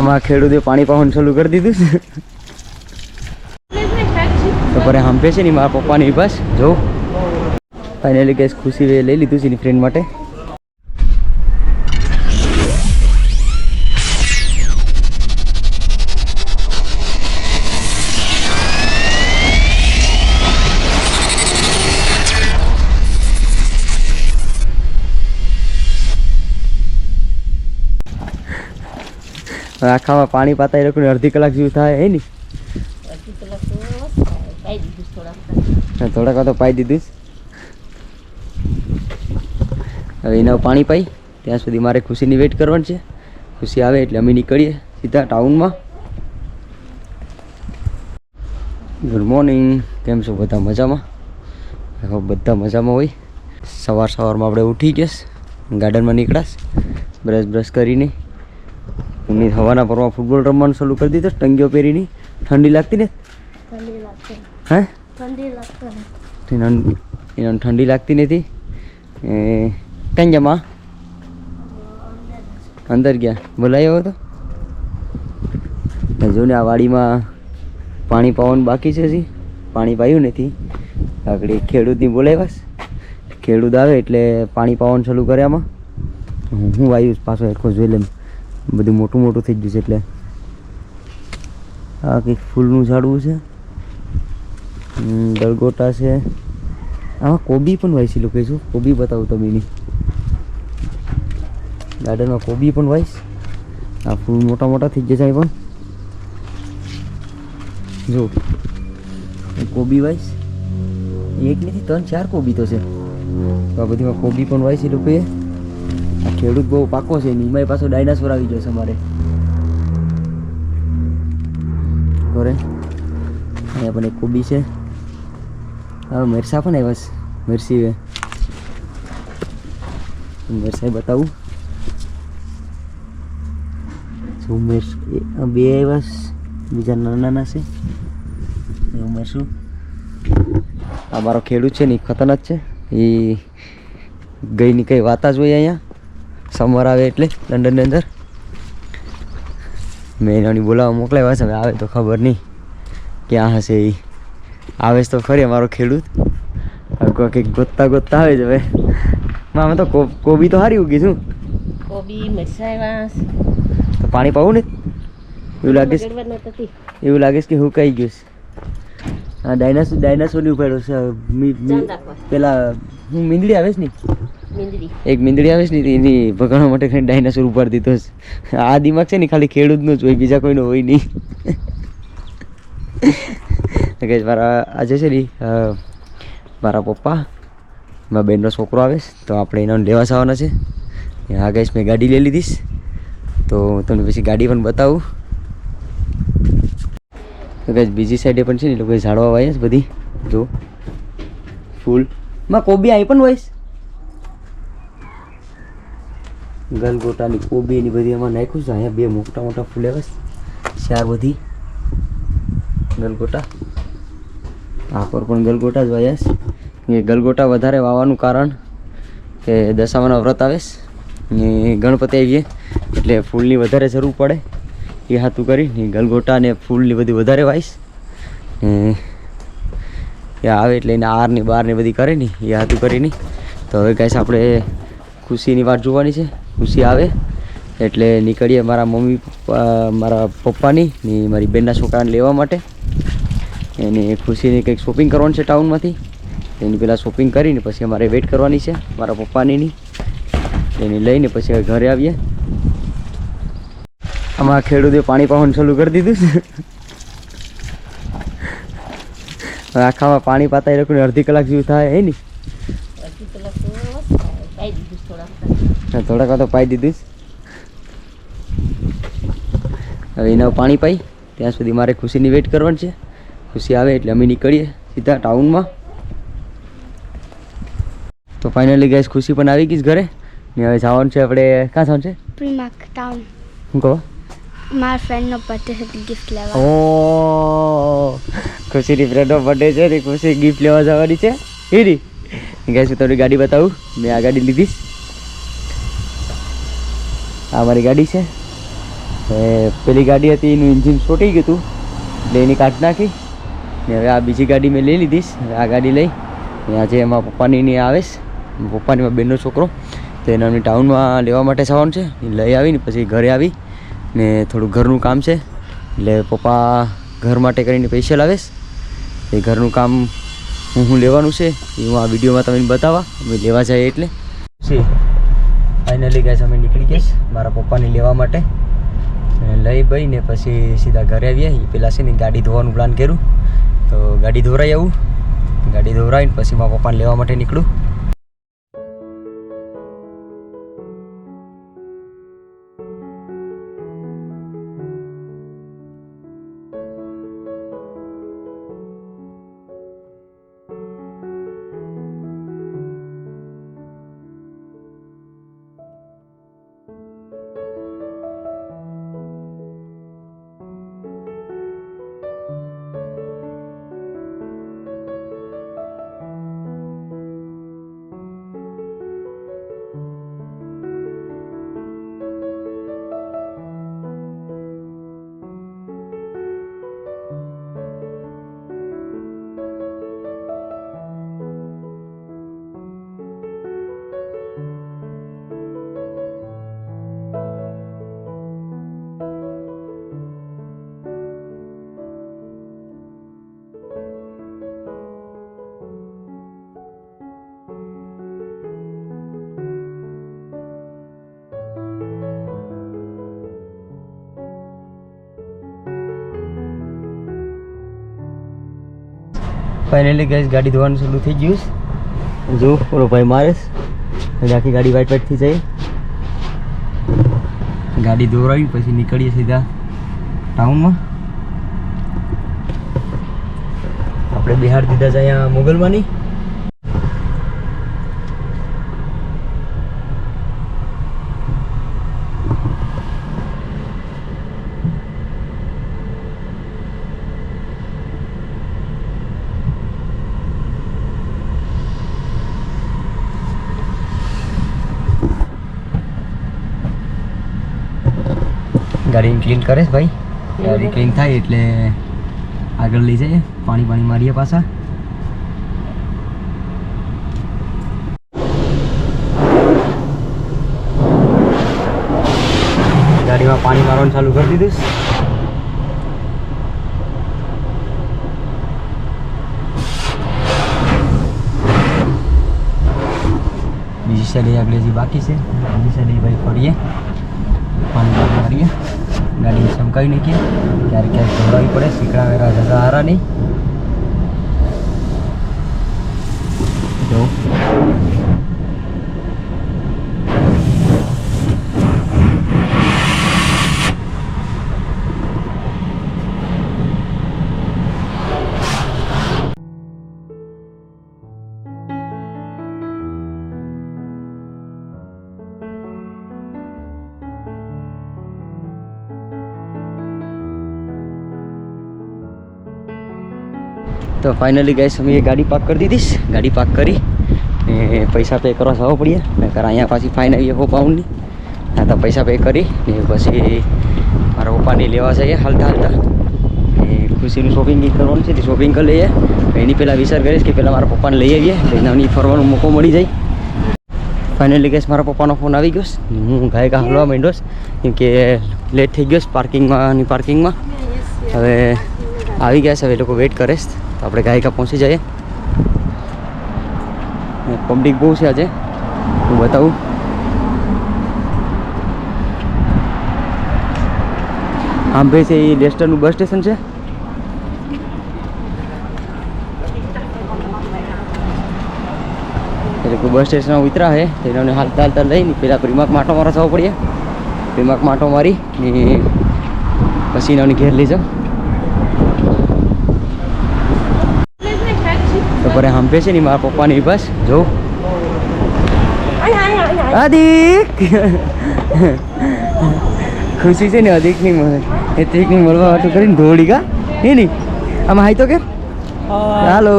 આમાં ખેડૂતે પાણી પાવાનું ચાલુ કરી દીધું તો પરે હંપે છે ને મારા પપ્પાની બસ જો. ફાઇનલી ગેસ ખુશી લઈ લીધું છે એની ફ્રેન્ડ માટે. આખામાં પાણી પાતા એ લોકોને અડધી કલાક જેવું થાય, હે ને? થોડાક તો પાઈ દીધું હવે એના પાણી પાઈ, ત્યાં સુધી મારે ખુશીની વેઇટ કરવાની છે. ખુશી આવે એટલે અમે નીકળીએ સીધા ટાઉનમાં. ગુડ મોર્નિંગ કેમ છો બધા મજામાં? બધા મજામાં હોય. સવાર સવારમાં આપણે ઉઠી ગયેસ ગાર્ડનમાં નીકળાશ બ્રશ બ્રશ કરીને એમની હવાના પરમાં ફૂટબોલ રમવાનું શરૂ કરી દીધું. ટંગીઓ પહેરીને. ઠંડી લાગતી ને? હે? ઠંડી એને ઠંડી લાગતી નથી? એ ગયા માં? અંદર ગયા. બોલાયો હતો તો. જો ને આ વાડીમાં પાણી પાવાનું બાકી છે હજી. પાણી પાયું નથી. આગળ ખેડૂતની ખેડૂતની બસ. ખેડૂત આવે એટલે પાણી પાવાનું ચાલુ કરે આમાં હું હું પાછો એકો જોઈ લેમ બધું મોટું મોટું થઈ ગયું છે એટલે આ કંઈક ફૂલનું ઝાડવું છે. ગલગોટા છે. આમાં કોબી પણ વાઈશ લોકો શું કોબી બતાવું તમે એની ગાર્ડનમાં કોબી પણ વાઈશ આ ફૂલ મોટા મોટા થઈ જશે છે પણ. જો કોબી વાઈશ એક નથી ત્રણ, ચાર કોબી તો છે. આ બધીમાં કોબી પણ વાઈશ એ લોકોએ. ખેડૂત બહુ પાકો છે નીમાય પાછો ડાયનાસોર આવી જશે અમારે ઘરે અહીંયા પણ એક કોબી છે. હવે મેરસા પણ આવ્યા છે, મિરસી છે મિરસા બતાવું. શું મિર્સ બે આવ્યા બીજા નાના નાના છે. એવું મરશું આ મારો ખેડૂત છે ને, એ ખતરનાક છે. એ ગઈની કંઈ વાતા જ હોય અહીંયા. સમર આવે એટલે લંડનની અંદર. મેં એનાની બોલાવવા મોકલાવ્યા છે હવે આવે તો ખબર નહીં ક્યાં હશે એ. આવે છે તો ખરી અમારો ખેડૂત. કંઈક ગોતતા ગોતતા આવે છે હવે. મામે તો કો- કોબી તો સારી ઉગી છું. કોબી મરસાઈ તો પાણી પાવું ને? એવું લાગે છે? એવું લાગે છે કે હું કઈ ગયું છે. હા ડાયનાસોર ડાયનાસોરની ઉપાડ્યો છે. પેલા હું મીંદડી આવે છે ને? એક મીંદડી આવે છે ને એની ભગાડવા માટે ખાલી ડાયનાસોર ઉપાડી દીધો છે. આ દિમાગ છે ને ખાલી ખેડૂતનું જ હોય બીજા કોઈનો હોય નહીં. તો મારા આજે છે ને મારા પપ્પા મારા બેનનો છોકરો આવે છે તો આપણે એના લેવા જવાના છે. હા ગઈશ મેં ગાડી લઈ લીધીશ. તો હું તમને પછી ગાડી પણ બતાવું. તો guys, બીજી સાઈડે પણ છે ને એ લોકોએ ઝાડવા વાય છે બધી. જો. ફૂલમાં કોબી અહીં પણ વાઈશ. ગલગોટાની કોબી ની બધી એમાં નાખ્યું છે. અહીંયા બે મોટા મોટા ફ્લેવર્સ ચાર બધી ગલગોટા. આ પર પણ ગલગોટા જ વાયા એ ગલગોટા વધારે વાવવાનું કારણ કે દશામાના વ્રત આવે છે. ને ગણપતિ આવીએ એટલે ફૂલની વધારે જરૂર પડે. એ હાથું કરી ને ગલગોટા ને ફૂલની બધી વધારે વાઈશ. ને એ આવે એટલે એને આરની બારની બધી કરે ને એ હાથું કરીને. તો હવે ગાઈસ આપણે ખુશીની વાત જોવાની છે. ખુશી આવે. એટલે નીકળીએ મારા મમ્મી મારા પપ્પાની ને મારી બેનના છોકરાને લેવા માટે. એને ખુશીની કંઈક શોપિંગ કરવાની છે ટાઉનમાંથી એની પહેલાં શોપિંગ કરીને પછી અમારે વેઇટ કરવાની છે મારા પપ્પાની એની લઈને પછી ઘરે આવીએ. આમાં ખેડૂતે પાણી પાવાનું ચાલુ કરી દીધું છે. આખામાં પાણી પાતા એ લોકોને અડધી કલાક જેવું થાય, હે ને અડધી કલાક તો પાઈ દીધું થોડાક તો પાઈ દીધું જ. હવે એના પાણી પાઈ ત્યાં સુધી મારે ખુશીની વેઇટ કરવાની છે. ખુશી આવે એટલે અમે નીકળીએ સીધા ટાઉનમાં તો ફાઇનલી ગેસ ખુશી પણ આવી ગઈ ઘરે. ને હવે જવાનું છે આપણે ક્યાં જવાનું છે? પ્રીમાર્ક ટાઉન શું કહો? મારા ફ્રેન્ડનો બર્થડે છે ગિફ્ટ લેવા ઓ ખુશીની ફ્રેન્ડનો બર્થડે છે ને ખુશી ગિફ્ટ લેવા જવાની છે. હીરી હું તમને ગાડી બતાવું. મેં આ ગાડી લીધીશ આ મારી ગાડી છે. પેલી ગાડી હતી, એનું એન્જિન છોટી ગયું હતું. એટલે એની કાઢ નાખી. ને હવે આ બીજી ગાડી મેં લઈ લીધીશ આ ગાડી લઈ. ને આજે એમાં પપ્પાની ની આવેશ પપ્પાની બેનનો છોકરો. તો એને અમને ટાઉનમાં લેવા માટે જવાનું છે. એ લઈ આવીને પછી ઘરે આવી. ને થોડું ઘરનું કામ છે. એટલે પપ્પા ઘર માટે કરીને પૈસા લાવેશ એ ઘરનું કામ હું હું લેવાનું છે. એ હું આ વિડીયોમાં તમને બતાવવા. અમે લેવા જઈએ એટલે. છે ફાઇનલી ગેસ અમે નીકળી ગયા મારા પપ્પાને લેવા માટે. લઈ ભાઈ ને પછી સીધા ઘરે આવીએ. એ પેલા છે ને ગાડી ધોવાનું પ્લાન કર્યું. તો ગાડી ધોરાઈ આવું. ગાડી ધોરાઈને પછી મારા પપ્પાને લેવા માટે નીકળું. ફાઇનલી ગેસ ગાડી ધોવાનું શરૂ થઈ ગયું છે. જો, ઓલો ભાઈ મારેશ. આખી ગાડી વાઇટ વાઇટ થઈ જાય ગાડી દોરાવી પછી નીકળીએ સીધા ટાઉનમાં આપણે બિહાર દીધા છે અહીંયા મોગલમાની ગાડીને ક્લીન કરે ભાઈ. ગાડી ક્લીન થાય એટલે આગળ લઈ જઈએ. પાણી પાણી મારીએ પાછા. ગાડીમાં પાણી મારવાનું ચાલુ કરી દીધું બીજી સાઈડે આગળ જે બાકી છે. બીજી સાઈડે ભાઈ ફરીએ. પાણી મારીએ. ગાડી ચમકાવી નાખીએ. ક્યારેક ક્યારેક દોડાવી પડે શીકડા વેરા જતા હારા નહીં તો ફાઇનલી ગઈશ અમે એ ગાડી પાર્ક કરી દીધીશ ગાડી પાર્ક કરી ને પૈસા પે કરવા જવો પડીએ નકર અહીંયા પાછી ફાઇન આવી હો પાઉન્ડની હા તો પૈસા પે કરી ને પછી મારા પપ્પાને લેવા જઈએ હાલતા હાલતા. એ ખુશીનું શોપિંગ કરવાનું છે તે શોપિંગ કરી લઈએ. એની પહેલાં વિચાર કરીશ કે પહેલાં મારા પપ્પાને લઈ આવીએ એનાની એની ફરવાનો મોકો મળી જાય. ફાઇનલી ગેસ મારા પપ્પાનો ફોન આવી ગયો હું ગાય કા હલવા માંડ્યો કેમ કે લેટ થઈ ગયો પાર્કિંગમાં પાર્કિંગમાં હવે આવી ગયા છે, હવે લોકો વેઇટ કરે તો આપણે ગાયકા પહોંચી જઈએ. પબ્લિક બહુ છે આજે. હું બતાવું. આમ ભાઈ છે એ લેસ્ટરનું બસ સ્ટેશન છે. એ લોકો બસ સ્ટેશનમાં ઉતરા હે તેને હાલતા હાલતા લઈને પહેલાં પ્રિમાક માટો મારા જવું પડીએ પ્રિમાક માટો મારી ને પછી એને ઘેર લઈ જાઉં તો પર હંપે છે ને મારા પપ્પાની બસ જો. અધિક ખુશી છે ને અધિકની મળે એત્રિકની મળવા વાટું કરીને દોડી ગા હે ની? આમાં હાઈ તો કે? હાલો.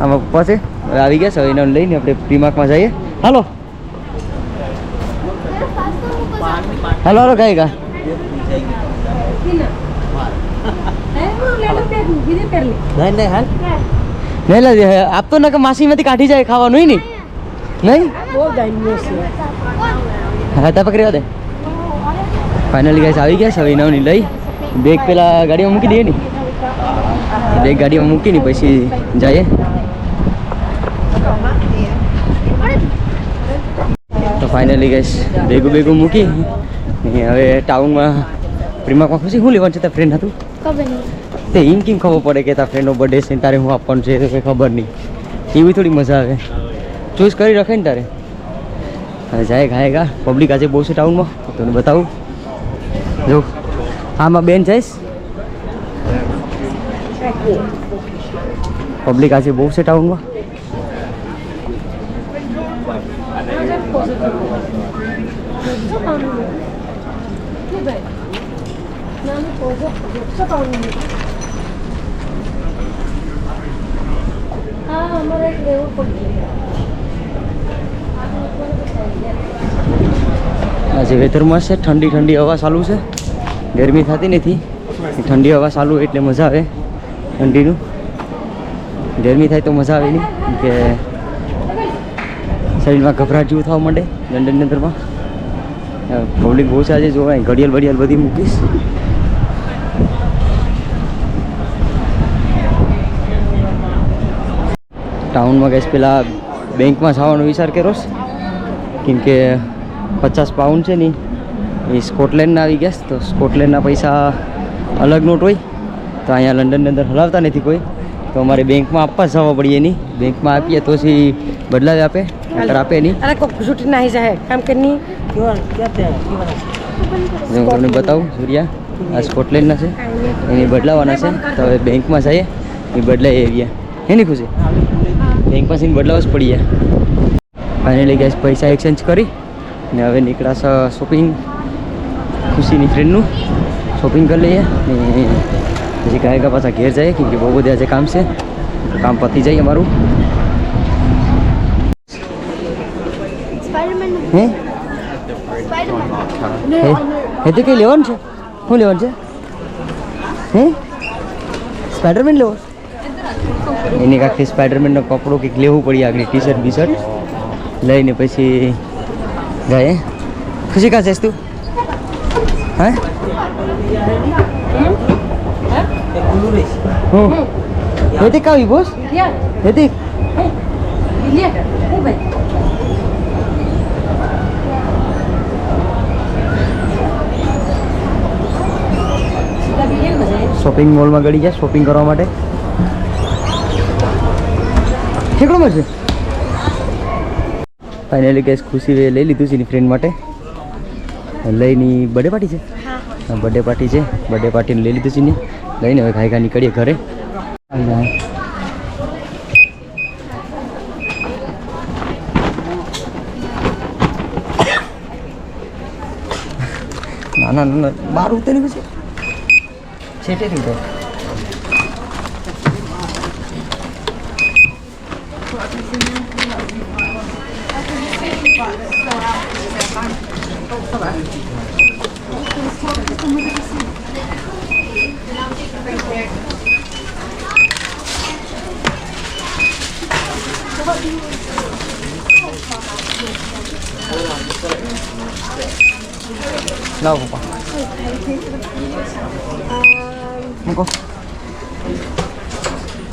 આમાં પપ્પા છે. આવી ગયા છે એને લઈને આપણે પ્રીમાર્કમાં જઈએ. હાલો. હાલો હાલો ગાય ગા નહીં નહીં હાલ. નહીં લે આપતો ને કે માસીમાંથી કાઢી જાય ખાવાનું નહીં? નહીં? હા તા પકડી દે. ફાઇનલી ગાઈસ આવી ગયા છે હવે નવની લઈ. બેગ પેલા ગાડીમાં મૂકી દઈએ ને. બેગ ગાડીમાં મૂકીને પછી જઈએ. તો ફાઇનલી ગાઈસ બેગું બેગું મૂકી. હવે ટાઉનમાં પ્રિમામાં ખુશી શું લેવાનું છે તાર ફ્રેન્ડ હતું? ખબર નહીં. તે એમ કેમ ખબર પડે કે તારા ફ્રેન્ડનો બર્થડે છે તારે હું આપવાનું છે એ ખબર નહીં. એવી થોડી મજા આવે. ચોઈસ કરી રાખે ને તારે. હવે જાય ગાય ગા. પબ્લિક આજે બહુ છે ટાઉનમાં તને બતાવું. જો. આમાં બેન જઈશ? પબ્લિક આજે બહુ છે ટાઉનમાં આજે વેધરમાં છે, ઠંડી ઠંડી હવા ચાલુ છે. ગરમી થતી નથી. ઠંડી હવા ચાલુ એટલે મજા આવે ઠંડીનું. ગરમી થાય તો મજા આવે નહીં કે શરીરમાં ગભરાટ જેવું થવા માંડે લંડનની અંદરમાં પબ્લિક બહુ છે આજે જોવાય ઘડિયાળ બડિયાળ બધી મૂકીશ. ટાઉનમાં ગઈશ પેલા બેંકમાં જવાનો વિચાર કર્યો છે. કેમ કે પચાસ પાઉન્ડ છે ને એ સ્કોટલેન્ડના આવી ગયા તો સ્કોટલેન્ડના પૈસા અલગ નોટ હોય. તો અહીંયા લંડનની અંદર હલાવતા નથી કોઈ. તો અમારે બેંકમાં આપવા જવા પડીએ નહીં બેંકમાં આપીએ તો પછી બદલાવી આપે નહીંતર આપે નહીં. અરે કોક છૂટી ના જાય કામ કરની જો હું તમને બતાવું સૂર્યા આ સ્કોટલેન્ડના છે. એને બદલાવાના છે. તો હવે બેંકમાં જઈએ. એ બદલાઈ એરિયા હે ને ખુશી? બેંકમાં જઈને બદલાવ જ પડી ગયા ફાઇનલી ગેસ પૈસા એક્સચેન્જ કરી ને હવે નીકળાશે શોપિંગ ખુશીની ફ્રેન્ડનું શોપિંગ કરી લઈએ ને પછી ગાયકા પાછા ઘેર જઈએ કેમ કે બહુ બધા આજે કામ છે. કામ પતી જાય અમારું. હે? હે? હે તે કંઈ લેવાનું છે? શું લેવાનું છે? હે? સ્પાઈડરમેન લેવો? એને કાંઈક સ્પાઈડરમેનનો કપડો કંઈક લેવું પડી આગળ ટી શર્ટ બી શર્ટ લઈને પછી જાય. ખુશી કાં જઈશ તું? હે? હેતિક આવી બોસ? હેતી શોપિંગ મોલમાં ગળી જાય શોપિંગ કરવા માટે. ઠેકડો મળશે? ફાઇનલી કેસ ખુશી લઈ લીધું છે એની ફ્રેન્ડ માટે. લઈની બર્થડે પાર્ટી છે? હા. બર્થડે પાર્ટી છે. બર્થડે પાર્ટીને લઈ લીધું છે ને લઈને હવે ખાઈ ખા નીકળીએ ઘરે. ના ના ના બાર ઉતરી પછી. છેટે Lawa ko pa. Mungko.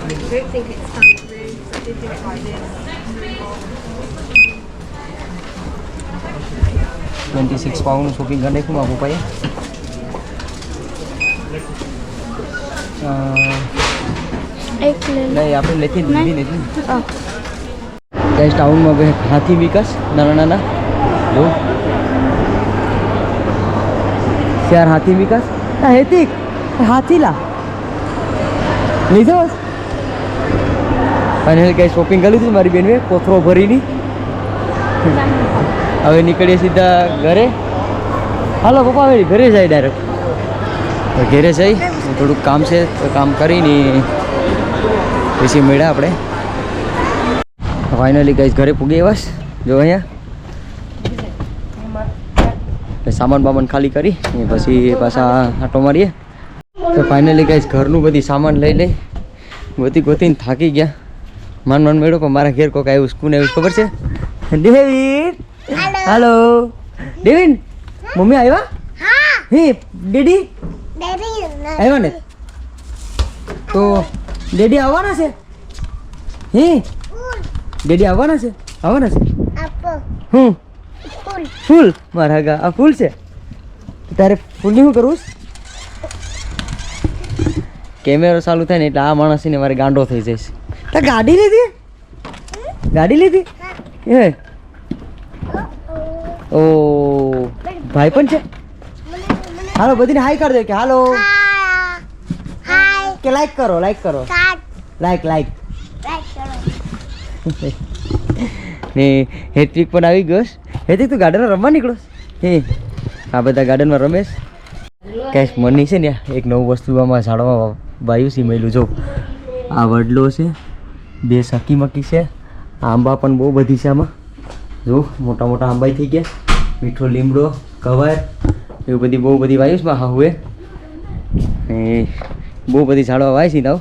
I don't think it's time to do it like this. 26 pounds. Hoping ganda kung mabupay. नाही आपण लेते काही टाऊन मग हाती विकास नारायणा ना हो यार हाती विकास हे ती हातीला લીધો અને કઈ શોપિંગ કરી હતી મારી બેનવે કોથરો ભરીની હવે નીકળીએ સીધા ઘરે. હાલો, પપ્પા હવે ઘરે જાય ડાયરેક્ટ ઘરે જઈ થોડુંક કામ છે, તો કામ કરીને પછી મળ્યા આપણે. ફાઇનલી ગઈ ઘરે પૂગી બસ જો અહીંયા. સામાન બામાન ખાલી કરી પછી પાછા આટો મારીએ. તો ફાઇનલી ગાઈસ ઘરનું બધી સામાન લઈ લઈ. ગોતી ગોતીને થાકી ગયા. માન માન મેળો પણ મારા ઘેર કોક આવ્યું સ્કૂન આવ્યું, ખબર છે? ડેવિડ હાલો. ડેવિડ મમ્મી આવ્યા? હે. ડેડી? આવ્યા ને? તો ડેડી આવવાના છે? હે? ડેડી આવવાના છે? આવવાના છે? હું? ફૂલ. મારા ગા આ ફૂલ છે? તારે ફૂલની શું કરું કેમેરો ચાલુ થાય ને એટલે આ માણસને ને મારે ગાંડો થઈ જઈશ. તે ગાડી લીધી? ગાડી લીધી? એ ઓ ભાઈ પણ છે? હાલો બધીને હાઈ કરી દે કે હાલો. કે લાઈક કરો લાઈક કરો. લાઈક લાઈક ને હેટ્રિક પણ આવી ગયો હેત્રિક તું ગાર્ડનમાં રમવા નીકળો હે આ બધા ગાર્ડનમાં રમેશ કેશ મની છે ને એક નવું વસ્તુ આમાં ઝાડમાં છે મેલું. જો આ વડલો છે બે સકી મકી છે આંબા પણ બહુ બધી છે આમાં. જો મોટા મોટા આંબાઈ થઈ ગયા. મીઠો લીમડો કવર એવું બધી બહુ બધી વાયુસમાં હા હુએ એ બહુ બધી ઝાડવા વાય છે નાવ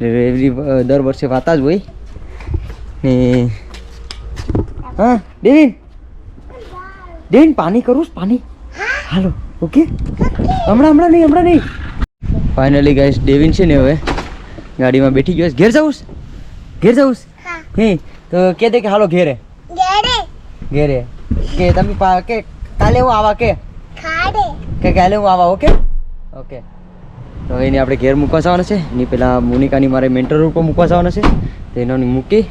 એવરી દર વર્ષે વાતા જ હોય. ને હા દેવીન દેવીન પાણી કરું પાણી. હાલો ઓકે? હમણાં હમણાં નહીં હમણાં નહીં. ફાઇનલી ગાઈસ ડેવિન છે ને હવે. ગાડીમાં બેઠી ગયો. ઘેર જવું ઘેર જવું હે. તો કે દે કે હાલો ઘેરે ઘેરે. કે તમે કે કાલે હું આવા કે? કે કાલે હું આવા ઓકે? ઓકે. તો એને આપણે ઘેર મૂકવા જવાના છે. એની પેલા મોનિકાની મારે મેન્ટર ઉપર મૂકવા જવાના છે. તો એનો મૂકી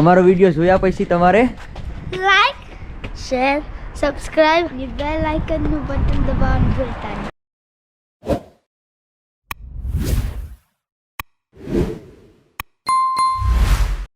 અમારો વીડિયો જોયા પછી તમારે લાઈક શેર સબસ્ક્રાઇબ બેલ આઇકનનું બટન દબાવવાનું ભૂલતા નહીં.